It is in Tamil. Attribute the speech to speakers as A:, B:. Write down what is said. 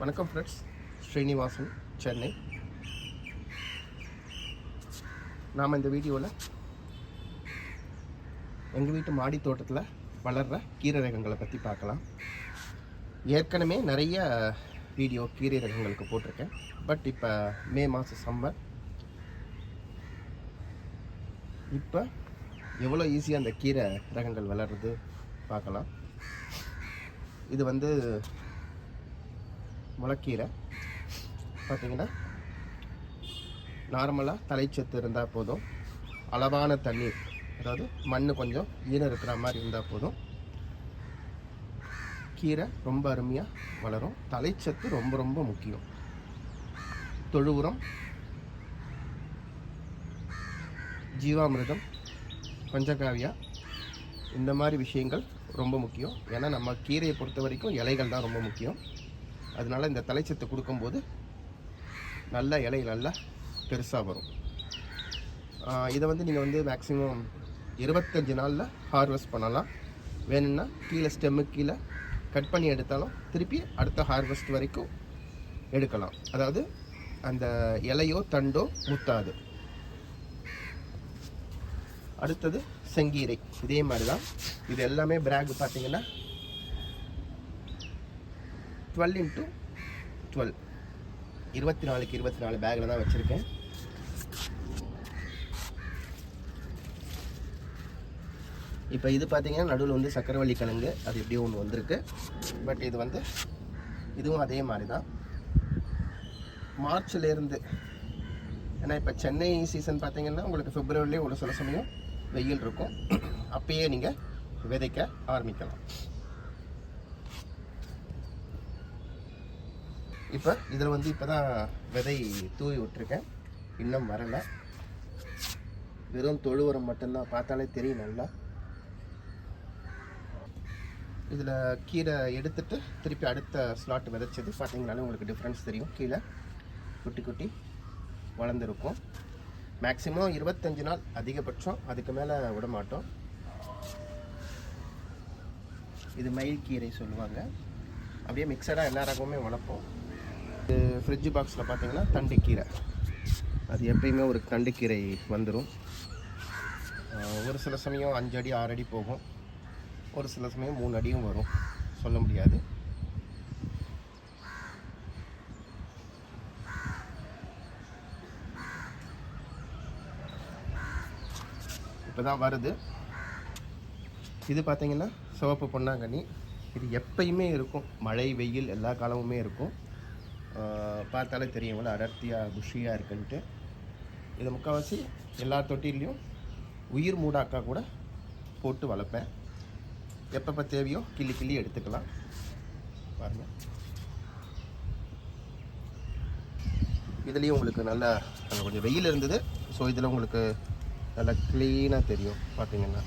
A: வணக்கம் ஃப்ரெண்ட்ஸ் ஸ்ரீனிவாசன் சென்னை. நாம் இந்த வீடியோவில் எங்கள் வீட்டு மாடி தோட்டத்தில் வளர்கிற கீரை ரகங்களை பற்றி பார்க்கலாம். ஏற்கனவே நிறைய வீடியோ கீரை ரகங்களுக்கு போட்டிருக்கேன். பட் இப்போ மே மாதம் சம்மர் இப்போ எவ்வளோ ஈஸியாக அந்த கீரை ரகங்கள் வளர்றது பார்க்கலாம். இது வந்து முளைக்கீரை பார்த்தீங்கன்னா நார்மலாக தலைச்சத்து இருந்தால் போதும். அளவான தண்ணீர் அதாவது மண் கொஞ்சம் ஈரம் இருக்கிற மாதிரி இருந்தால் போதும். கீரை ரொம்ப அருமையாக வளரும். தலைச்சத்து ரொம்ப ரொம்ப முக்கியம். தொழு உரம் ஜீவாமிர்தம் பஞ்சகாவியா இந்த மாதிரி விஷயங்கள் ரொம்ப முக்கியம். ஏன்னா நம்ம கீரையை பொறுத்த வரைக்கும் இலைகள் தான் ரொம்ப முக்கியம். அதனால் இந்த தலைச்சத்து கொடுக்கும்போது நல்ல இலை நல்லா பெருசாக வரும். இதை வந்து நீங்கள் வந்து மேக்ஸிமம் இருபத்தஞ்சி நாளில் ஹார்வெஸ்ட் பண்ணலாம். வேணும்னா கீழே ஸ்டெம்மு கீழே கட் பண்ணி எடுத்தாலும் திருப்பி அடுத்த ஹார்வெஸ்ட் வரைக்கும் எடுக்கலாம். அதாவது அந்த இலையோ தண்டோ முத்தாது. அடுத்தது செங்கீரை. இதே மாதிரி தான் இது எல்லாமே பிராக் பார்த்தீங்கன்னா டுவெல் இன்ட்டு டுவெல் இருபத்தி நாலுக்கு இருபத்தி நாலு பேக்கில் தான் வச்சுருக்கேன். இப்போ இது பார்த்தீங்கன்னா நடுவில் வந்து சக்கரவள்ளி கிழங்கு. அது எப்படியோ ஒன்று வந்திருக்கு. பட் இது வந்து இதுவும் அதே மாதிரி தான் மார்ச்லேருந்து ஏன்னா இப்போ சென்னை சீசன் பார்த்தீங்கன்னா உங்களுக்கு ஃபிப்ரவரிலேயே ஒரு சில சமயம் வெயில் இருக்கும். அப்பயே நீங்கள் விதைக்க ஆரம்பிக்கலாம். இப்போ இதில் வந்து இப்போ தான் விதை தூவி விட்டுருக்கேன். இன்னும் வரலை. வெறும் தொழு உரம் மட்டும்தான் பார்த்தாலே தெரியும் நல்லா. இதில் கீரை எடுத்துட்டு திருப்பி அடுத்த ஸ்லாட் விதைச்சது. பார்த்தீங்கனாலே உங்களுக்கு டிஃப்ரென்ஸ் தெரியும். கீழே குட்டி குட்டி வளர்ந்துருக்கும். மேக்ஸிமம் இருபத்தஞ்சி நாள் அதிகபட்சம் அதுக்கு மேலே விட மாட்டோம் இது மயில் கீரை சொல்லுவாங்க. அப்படியே மிக்சடாக எல்லா ரகமுமே வளர்ப்போம். ஃப்ரிட்ஜ் பாக்ஸில் பார்த்தீங்கன்னா தண்டுக்கீரை. அது எப்பயுமே ஒரு தண்டுக்கீரை வந்துடும் ஒரு சில சமயம் அஞ்சு அடி ஆறு அடி போகும். ஒரு சில சமயம் மூணு அடியும் வரும். சொல்ல முடியாது. இப்போ தான் வருது. இது பார்த்தீங்கன்னா சிவப்பு பொன்னாங்கண்ணி. இது எப்பயுமே இருக்கும். மழை வெயில் எல்லா காலமுமே இருக்கும். பார்த்தாலே தெரியும் இவ்வளோ அடர்த்தியாக புஷியாக இருக்குன்ட்டு. இது முக்கால்வாசி எல்லா தொட்டிலையும் உயிர் மூடாக்கா கூட போட்டு வளர்ப்பேன். எப்பப்போ தேவையோ கிள்ளி கிள்ளி எடுத்துக்கலாம். பாருங்கள் இதுலேயும் உங்களுக்கு நல்லா கொஞ்சம் வெயில் இருந்தது. ஸோ இதில் உங்களுக்கு நல்லா க்ளீனாக தெரியும் பார்த்தீங்கன்னா